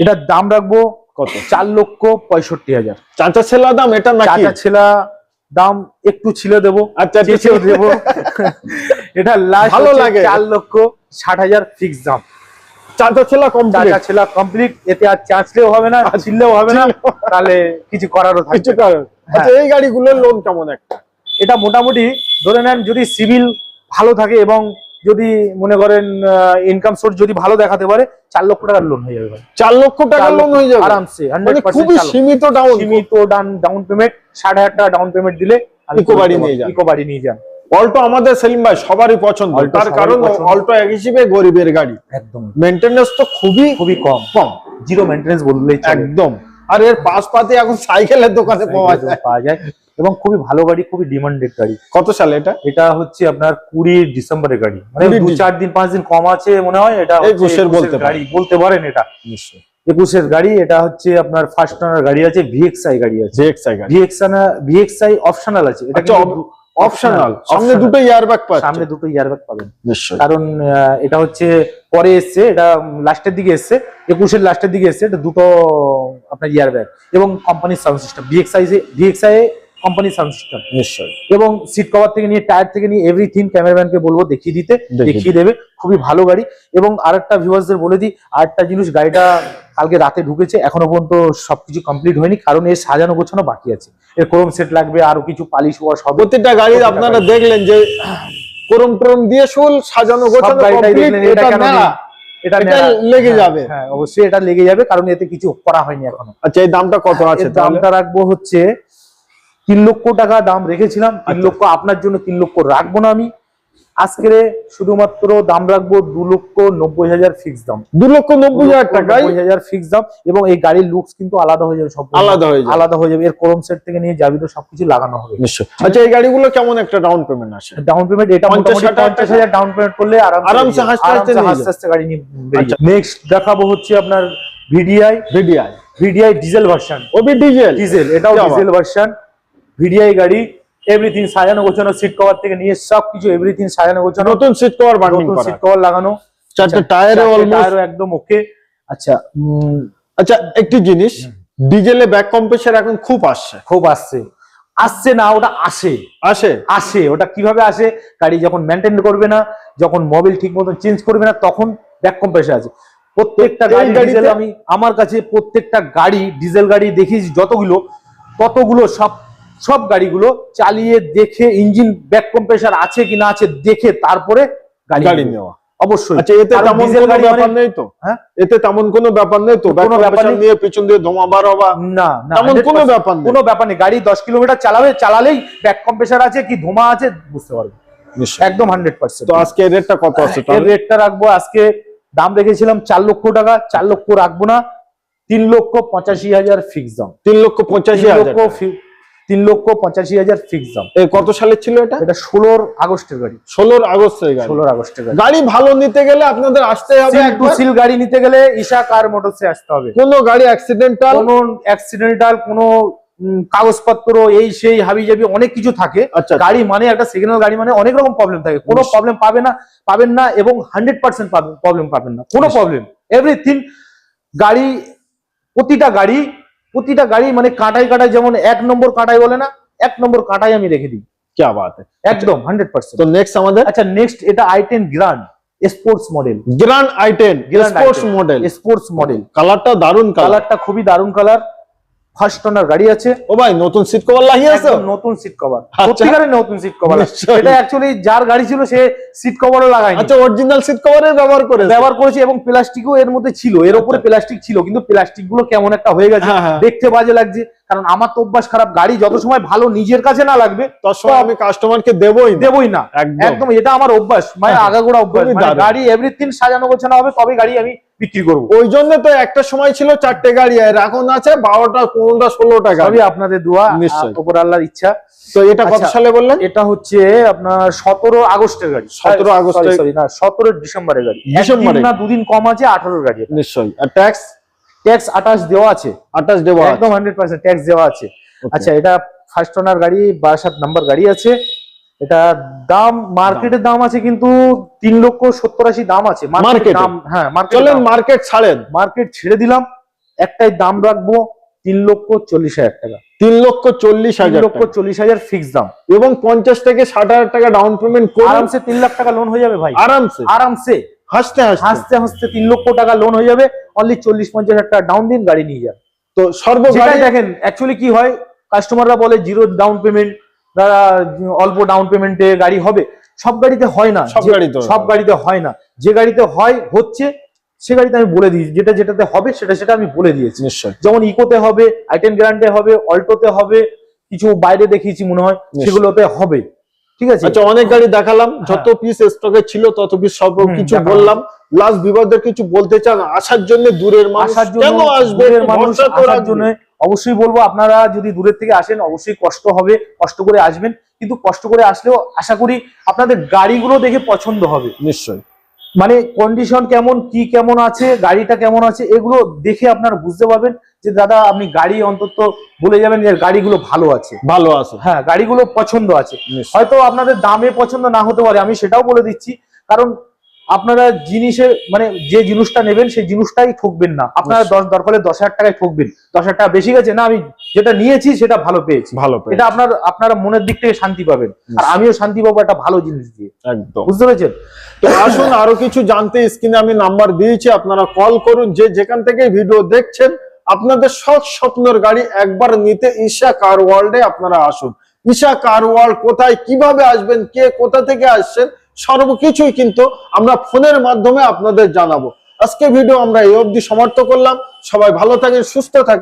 Speaker 1: এটার দাম রাখব
Speaker 2: কত?
Speaker 1: চার লক্ষ পঁয়ষট্টি হাজার।
Speaker 2: চাচা ছেলা দাম এটা নাকি?
Speaker 1: চাচা ছেলা দাম একটু ছিল দেবো
Speaker 2: আচ্ছা
Speaker 1: চেয়েও দেবো। এটা লাস্ট
Speaker 2: ভালো লাগে।
Speaker 1: চার লক্ষ ষাট হাজার ফিক্স দাম।
Speaker 2: চাচা ছেলা কমপ্লিট
Speaker 1: চাচা ছেলা কমপ্লিট এতে আর চাঁচলেও হবে না ছিললেও হবে না তাহলে কিছু করারও থাকবে না।
Speaker 2: কারণ আচ্ছা এই গাড়িগুলোর লোন কেমন একটা?
Speaker 1: এটা মোটামুটি ধরে নেন যদি সিভিল ভালো থাকে এবং যদি মনে করেন ইনকাম সোর্স যদি ভালো দেখাতে পারে চার লক্ষ টাকার লোন হয়ে যাবে
Speaker 2: চার লক্ষ
Speaker 1: টাকার
Speaker 2: লোন হয়ে যাবে?
Speaker 1: আরামসে
Speaker 2: মানে খুবই সীমিত ডাউন
Speaker 1: সীমিত ডাউন ডাউন পেমেন্ট ষাট হাজার টাকা ডাউন পেমেন্ট দিলে
Speaker 2: ইকো বাড়ি নিয়ে যান।
Speaker 1: ইকো বাড়ি নিয়ে যান।
Speaker 2: অল্টো আমাদের সেলিম ভাই সবারই পছন্দ। তার কারণ। অল্টো এক হিসেবে গরিবের গাড়ি।
Speaker 1: একদম।
Speaker 2: মেনটেনেন্স তো খুবই
Speaker 1: খুবই কম।
Speaker 2: কম।
Speaker 1: জিরো মেনটেন্স বললেই
Speaker 2: একদম। আর এর পাশ পাতে এখন সাইকেলের দোকানে পাওয়া যায়।
Speaker 1: পাওয়া যায়। এবং খুবই ভালো গাড়ি খুবই ডিমান্ডেড গাড়ি।
Speaker 2: কত সালে এটা?
Speaker 1: এটা হচ্ছে আপনার কুড়ি ডিসেম্বরের গাড়ি। মানে
Speaker 2: 20
Speaker 1: দু চার দিন পাঁচ দিন কম আছে মনে হয়। এটা
Speaker 2: একুশের বলতে
Speaker 1: গাড়ি। বলতে পারেন এটা।
Speaker 2: নিশ্চয়ই।
Speaker 1: একুশের গাড়ি এটা হচ্ছে আপনার ফার্স্ট ওনার গাড়ি আছে ভিএক্সআই গাড়ি আছে। ভিএক্সআই ভিএক্সআই অপশনাল আছে। এটা
Speaker 2: আচ্ছা, অপশনাল সামনে দুটো ইয়ারব্যাগ পাচ্ছে।
Speaker 1: সামনে দুটো ইয়ারব্যাগ পাবেন।
Speaker 2: নিশ্চয়ই।
Speaker 1: কারণ এটা হচ্ছে পরে এসছে এটা লাস্টের দিকে এসছে একুশের লাস্টের দিকে এসছে এটা দুটো আপনার ইয়ারব্যাগ এবং কোম্পানির সাউন্ড সিস্টেম ভিএক্সআই ভিএক্সআই কোম্পানির সাউন্ড সিস্টেম
Speaker 2: নিশ্চয়ই।
Speaker 1: এবং সিট কভার থেকে নিয়ে টায়ার থেকে নিয়ে এভরিথিং ক্যামেরাম্যানকে বলব দেখিয়ে দিতে
Speaker 2: দেখিয়ে
Speaker 1: দেখিয়ে দেবে খুবই ভালো গাড়ি। এবং আরেকটা ভিউয়ার্সদের বলে দিই আরেকটা জিনিস গাড়িটা কালকে রাতে ঢুকেছে এখনও পর্যন্ত সবকিছু কমপ্লিট হয়নি কারণ এর সাজানো গোছানো বাকি আছে। এর ক্রোম সেট লাগবে আরও কিছু পালিশ হওয়া সব
Speaker 2: প্রত্যেকটা গাড়ি আপনারা দেখলেন যে করম টরম দিয়ে শুল সাজানো গোছানো
Speaker 1: দেখলেন এটা
Speaker 2: মেলা। লেগে
Speaker 1: হ্যাঁ,
Speaker 2: যাবে।
Speaker 1: হ্যাঁ অবশ্যই এটা লেগে যাবে কারণ এতে কিছু করা হয়নি এখনও।
Speaker 2: আচ্ছা এই দামটা কত আছে
Speaker 1: দামটা রাখব হচ্ছে তিন লক্ষ টাকা দাম রেখেছিলাম। তিন
Speaker 2: আচ্ছা।
Speaker 1: লক্ষ আপনার জন্য তিন লক্ষ রাখব না আমি। আজকের শুধুমাত্র দাম রাখব দু লক্ষ নব্বই হাজার ফিক্স দাম।
Speaker 2: দু লক্ষ নব্বই হাজার টাকা
Speaker 1: নব্বই হাজার ফিক্স দাম এবং এই গাড়ির লুকস কিন্তু আলাদা হয়ে যাবে সব
Speaker 2: আলাদা হয়ে যাবে।
Speaker 1: আলাদা হয়ে যাবে। এর ক্রোম সেট থেকে নিয়ে যাবি তো সবকিছু লাগানো হবে।
Speaker 2: নিশ্চয় আচ্ছা এই গাড়িগুলো কেমন একটা ডাউন পেমেন্ট আসে?
Speaker 1: ডাউন পেমেন্ট এটা
Speaker 2: পঞ্চাশ
Speaker 1: মোটামুটি
Speaker 2: হাজার
Speaker 1: পঞ্চাশ হাজার ডাউন পেমেন্ট করলে আরামসে
Speaker 2: আরামসে হাসতে হাসতে
Speaker 1: হাসতে হাসতে গাড়ি নিয়ে
Speaker 2: আচ্ছা।
Speaker 1: নেক্সট দেখাবো হচ্ছে আপনার VDI
Speaker 2: VDI
Speaker 1: VDI diesel version
Speaker 2: Obi diesel
Speaker 1: diesel এটাও? ডিজেল ভার্সন ভিডিআই গাড়ি এভরিথিং সাজানো গোছানো সিট কভার থেকে নিয়ে সবকিছু এভরিথিং সাজানো গোছানো।
Speaker 2: নতুন সিট কভার বান্ডিং
Speaker 1: নতুন সিট কভার লাগানো।
Speaker 2: চারটে টায়ারে অলমোস্ট
Speaker 1: একদম ওকে আচ্ছা
Speaker 2: আচ্ছা একটি জিনিস ডিজেলে ব্যাক কম্প্রেসার এখন খুব আসছে।
Speaker 1: খুব আসছে। আসছে না ওটা আসে।
Speaker 2: আসে?
Speaker 1: আসে ওটা কীভাবে আসে? গাড়ি যখন মেনটেন করবে না যখন মোবিল ঠিক মতো চেঞ্জ করবে না তখন ব্যাক কম্প্রেসার আছে। প্রত্যেকটা গাড়ি ডিজেল আমি আমার কাছে প্রত্যেকটা গাড়ি ডিজেল গাড়ি দেখিয়েছি যতগুলো ততগুলো সব সব গাড়িগুলো চালিয়ে দেখে ইঞ্জিন ব্যাক কম্প্রেসার আছে কি না আছে দেখে তারপরে গাড়ি
Speaker 2: নেওয়া।
Speaker 1: অবশ্যই।
Speaker 2: আচ্ছা এতে তেমন কোনো
Speaker 1: মানে-
Speaker 2: ব্যাপার নেই তো?
Speaker 1: হ্যাঁ?
Speaker 2: এতে তেমন কোনো ব্যাপার নেই তো?
Speaker 1: কোনো ব্যাপার
Speaker 2: নিয়ে পিছন দিয়ে ধোঁয়া বার হওয়া?
Speaker 1: না না
Speaker 2: তেমন কোনো ব্যাপার নেই।
Speaker 1: কোনো ব্যাপার নেই। গাড়ি দশ কিলোমিটার চালাবে চালালেই ব্যাক কম্প্রেসার আছে কি ধোঁয়া আছে বুঝতে পারবে। একদম হান্ড্রেড পার্সেন্ট
Speaker 2: তো আজকে রেটটা কত আছে
Speaker 1: এর রেটটা রাখব আজকে দাম রেখেছিলাম চার লক্ষ টাকা চার লক্ষ রাখব না তিন লক্ষ পঁচাশি হাজার ফিক্স দাম।
Speaker 2: তিন লক্ষ পঁচাশি
Speaker 1: তিন
Speaker 2: হাজার
Speaker 1: লক্ষ ফি- তিন লক্ষ পঁচাশি হাজার ফিক্স দাম
Speaker 2: কত সালের ছিল এটা?
Speaker 1: এটা ষোলোর আগস্টের গাড়ি।
Speaker 2: ষোলোর আগস্টের গাড়ি।
Speaker 1: ষোলোর আগস্টের গাড়ি।
Speaker 2: গাড়ি ভালো নিতে গেলে আপনাদের আসতে হবে
Speaker 1: সিল টু
Speaker 2: একবার।
Speaker 1: সিল গাড়ি নিতে গেলে ঈশা কার মোটরসে আসতে হবে?
Speaker 2: কোনো গাড়ি অ্যাক্সিডেন্টাল
Speaker 1: কোনো অ্যাক্সিডেন্টাল কোনো কাগজপত্র এই সেই হাবি জাবি অনেক কিছু থাকে।
Speaker 2: আচ্ছা
Speaker 1: গাড়ি মানে একটা সিগন্যাল গাড়ি মানে অনেক রকম প্রবলেম থাকে। কোনো প্রবলেম পাবে না পাবেন না এবং হান্ড্রেড পার্সেন্ট প্রবলেম পাবেন না। কোনো প্রবলেম এভরিথিং গাড়ি প্রতিটা গাড়ি প্রতিটা গাড়ি মানে কাঁটাই কাঁটাই যেমন এক নম্বর কাঁটাই বলে না এক নম্বর কাঁটাই আমি রেখে দিই
Speaker 2: क्या बात है
Speaker 1: একদম হান্ড্রেড পার্সেন্ট
Speaker 2: তো নেক্সট আমাদের
Speaker 1: আচ্ছা নেক্সট এটা I ten grand sports model
Speaker 2: grand I ten
Speaker 1: Grand
Speaker 2: sports
Speaker 1: i10
Speaker 2: model
Speaker 1: sports model
Speaker 2: কালারটা দারুন কালার
Speaker 1: কালারটা খুবই দারুণ কালার ফার্স্ট ওনার গাড়ি আছে।
Speaker 2: ও ভাই নতুন সিট কভার লাগিয়েছো
Speaker 1: একদম নতুন সিট কভার
Speaker 2: আচ্ছা।
Speaker 1: সত্যিকারের নতুন সিট কভার এটা অ্যাকচুয়ালি যার গাড়ি ছিল সে সিট কভারও লাগায়নি।
Speaker 2: আচ্ছা অরিজিনাল সিট ব্যবহার করে
Speaker 1: ব্যবহার করেছি এবং প্লাস্টিকও এর মধ্যে ছিল। এর উপরে
Speaker 2: আচ্ছা।
Speaker 1: প্লাস্টিক ছিল কিন্তু প্লাস্টিকগুলো কেমন একটা হয়ে গেছে
Speaker 2: হ্যাঁ, হ্যাঁ।
Speaker 1: দেখতে বাজে লাগছে। কারণ আমার তো অভ্যাস খারাপ গাড়ি যত সময় ভালো নিজের কাছে না লাগবে
Speaker 2: তার সময় আমি কাস্টমারকে দেবই
Speaker 1: দেবই না।
Speaker 2: একদম।
Speaker 1: এটা আমার অভ্যাস মানে
Speaker 2: হ্যাঁ,
Speaker 1: আগাগোড়া অভ্যাস। মানে। গাড়ি এভরিথিং সাজানো গোছানো হবে তবে গাড়ি আমি বিক্রি করব।
Speaker 2: ওই জন্য তো একটা সময় ছিল চারটে গাড়ি আর এখন আছে বারোটা পনেরোটা ষোলোটা গাড়ি।
Speaker 1: আপনাদের দোয়া
Speaker 2: নিশ্চয়ই।
Speaker 1: উপর আল্লাহর ইচ্ছা।
Speaker 2: তো এটা কত
Speaker 1: আচ্ছা।
Speaker 2: সালে বললেন?
Speaker 1: এটা হচ্ছে আপনার সতেরো আগস্টের গাড়ি।
Speaker 2: 17 আগস্টের-
Speaker 1: সরি না সতেরো ডিসেম্বরের গাড়ি।
Speaker 2: ডিসেম্বরে?
Speaker 1: না দুদিন কম আছে আঠারোর গাড়ি
Speaker 2: নিশ্চয়ই। আর ট্যাক্স
Speaker 1: ট্যাক্স আঠাশ দেওয়া আছে।
Speaker 2: আঠাশ দেওয়া
Speaker 1: একদম হান্ড্রেড পার্সেন্ট ট্যাক্স দেওয়া আছে। আচ্ছা এটা ফার্স্ট ওনার গাড়ি বারাসাত নাম্বার গাড়ি আছে। এটা দাম মার্কেটের দাম আছে কিন্তু তিন লক্ষ সত্তর আশি দাম আছে। মার্কেট দাম হ্যাঁ মার্কেট
Speaker 2: মার্কেট ছাড়েন।
Speaker 1: মার্কেট ছেড়ে দিলাম একটাই দাম রাখব তিন লক্ষ চল্লিশ হাজার টাকা।
Speaker 2: তিন লক্ষ চল্লিশ হাজার
Speaker 1: লক্ষ চল্লিশ হাজার ফিক্স দাম।
Speaker 2: এবং পঞ্চাশ থেকে ষাট হাজার টাকা ডাউন পেমেন্ট
Speaker 1: আরামসে তিন লাখ টাকা লোন হয়ে যাবে ভাই।
Speaker 2: আরামসে?
Speaker 1: আরামসে।
Speaker 2: হাসতে হাসতে।
Speaker 1: হাসতে তিন লক্ষ টাকা লোন হয়ে যাবে। অনলি চল্লিশ পঞ্চাশ হাজার টাকা ডাউন দিন গাড়ি নিয়ে যান
Speaker 2: তো সর্ব
Speaker 1: দেখেন অ্যাকচুয়ালি কি হয়? কাস্টমাররা বলে জিরো ডাউন পেমেন্ট তারা অল্প ডাউন পেমেন্টে গাড়ি হবে সব গাড়িতে হয় না।
Speaker 2: সব গাড়িতে
Speaker 1: সব গাড়িতে হয় না। যে গাড়িতে হয় হচ্ছে সে গাড়িতে আমি বলে দিয়েছি যেটা যেটাতে হবে সেটা সেটা আমি বলে দিয়েছি।
Speaker 2: নিশ্চয়
Speaker 1: যেমন ইকোতে হবে আইটেন গ্রান্ডে হবে অল্টোতে হবে কিছু বাইরে দেখিয়েছি মনে হয় সেগুলোতে হবে। ঠিক আছে?
Speaker 2: আচ্ছা অনেক গাড়ি দেখালাম যত পিস স্টকে ছিল তত পিস সব
Speaker 1: হ্যাঁ।
Speaker 2: কিছু বললাম। লাস্ট বিবাদের কিছু বলতে চান? আসার জন্য দূরের মানুষ কেন আসবে?
Speaker 1: আসার জন্য অবশ্যই বলব আপনারা যদি দূরের থেকে আসেন অবশ্যই কষ্ট হবে কষ্ট করে আসবেন। কিন্তু কষ্ট করে আসলেও আশা করি আপনাদের গাড়িগুলো দেখে পছন্দ হবে।
Speaker 2: নিশ্চয়ই।
Speaker 1: মানে কন্ডিশন কেমন কি কেমন আছে গাড়িটা কেমন আছে এগুলো দেখে আপনারা বুঝতে পারবেন। যে দাদা আপনি গাড়ি অন্তত বলে যাবেন যে গাড়িগুলো ভালো আছে।
Speaker 2: ভালো আছে।
Speaker 1: হ্যাঁ গাড়িগুলো পছন্দ আছে। হয়তো আপনাদের দামে পছন্দ না হতে পারে আমি সেটাও বলে দিচ্ছি। কারণ আপনারা জিনিসে মানে যে জিনিসটা নেবেন সেই জিনিসটাই ঠকবেন না। আপনারা দশ দরকার দশ হাজার টাকায় ঠকবেন। দশ হাজার টাকা বেশি গেছে না আমি যেটা নিয়েছি সেটা ভালো পেয়েছি।
Speaker 2: ভালো
Speaker 1: এটা আপনার আপনারা মনের দিক থেকে শান্তি পাবেন। আর আমিও শান্তি পাবো একটা ভালো জিনিস দিয়ে।
Speaker 2: একদম।
Speaker 1: বুঝতে পেরেছেন?
Speaker 2: তো আসুন আরও কিছু জানতে স্ক্রিনে আমি নাম্বার দিয়েছি আপনারা কল করুন যে যেখান থেকে ভিডিও দেখছেন আপনাদের সৎ স্বপ্নের গাড়ি একবার নিতে ঈশা কার ওয়ার্ল্ডে আপনারা আসুন। ঈশা কার ওয়ার্ল্ড কোথায়, কীভাবে আসবেন, কে কোথা থেকে আসছেন, সর্বকিছুই কিন্তু আমরা ফোনের মাধ্যমে আপনাদের জানাব। আজকে ভিডিও আমরা এই অবধি সমাপ্ত করলাম। সবাই ভালো থাকেন, সুস্থ থাকেন।